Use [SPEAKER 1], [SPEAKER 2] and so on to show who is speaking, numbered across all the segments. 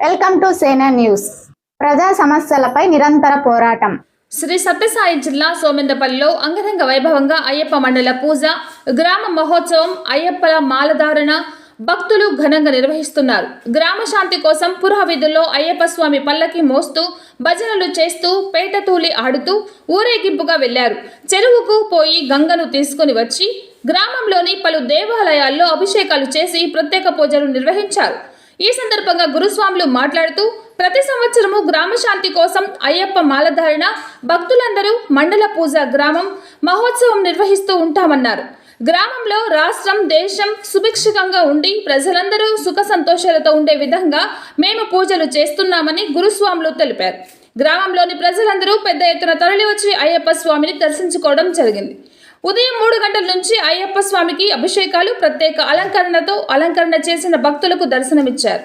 [SPEAKER 1] Welcome to సేనా news. ప్రజా సమస్యలపై నిరంతర పోరాటం.
[SPEAKER 2] శ్రీ సత్యసాయి జిల్లా సోమెందపల్లిలో అంగరంగ వైభవంగా అయ్యప్ప మండల పూజ గ్రామ మహోత్సవం అయ్యప్పల మాలధారణ భక్తులు ఘనంగా నిర్వహిస్తున్నారు. గ్రామ శాంతి కోసం పురవీధుల్లో అయ్యప్ప స్వామి పల్లకి మోస్తూ భజనలు చేస్తూ పేటతూలి ఆడుతూ ఊరేగింపుగా వెళ్ళారు చెరువుకు పోయి గంగను తీసుకుని వచ్చి గ్రామంలోని పలు దేవాలయాల్లో అభిషేకాలు చేసి ప్రత్యేక పూజలు నిర్వహించారు. ఈ సందర్భంగా గురుస్వాములు మాట్లాడుతూ ప్రతి సంవత్సరము గ్రామ శాంతి కోసం అయ్యప్ప మాలధారణ భక్తులందరూ మండల పూజ గ్రామం మహోత్సవం నిర్వహిస్తూ ఉంటామన్నారు. గ్రామంలో రాష్ట్రం దేశం సుభిక్షితంగా ఉండి ప్రజలందరూ సుఖ సంతోషాలతో ఉండే విధంగా మేము పూజలు చేస్తున్నామని గురుస్వాములు తెలిపారు. గ్రామంలోని ప్రజలందరూ పెద్ద ఎత్తున తరలివచ్చి అయ్యప్ప స్వామిని దర్శించుకోవడం జరిగింది. ఉదయం మూడు గంటల నుంచి అయ్యప్ప స్వామికి అభిషేకాలు ప్రత్యేక అలంకరణతో అలంకరణ చేసిన భక్తులకు దర్శనమిచ్చారు.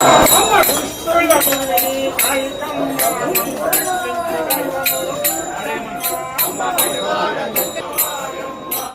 [SPEAKER 3] Oh, my God.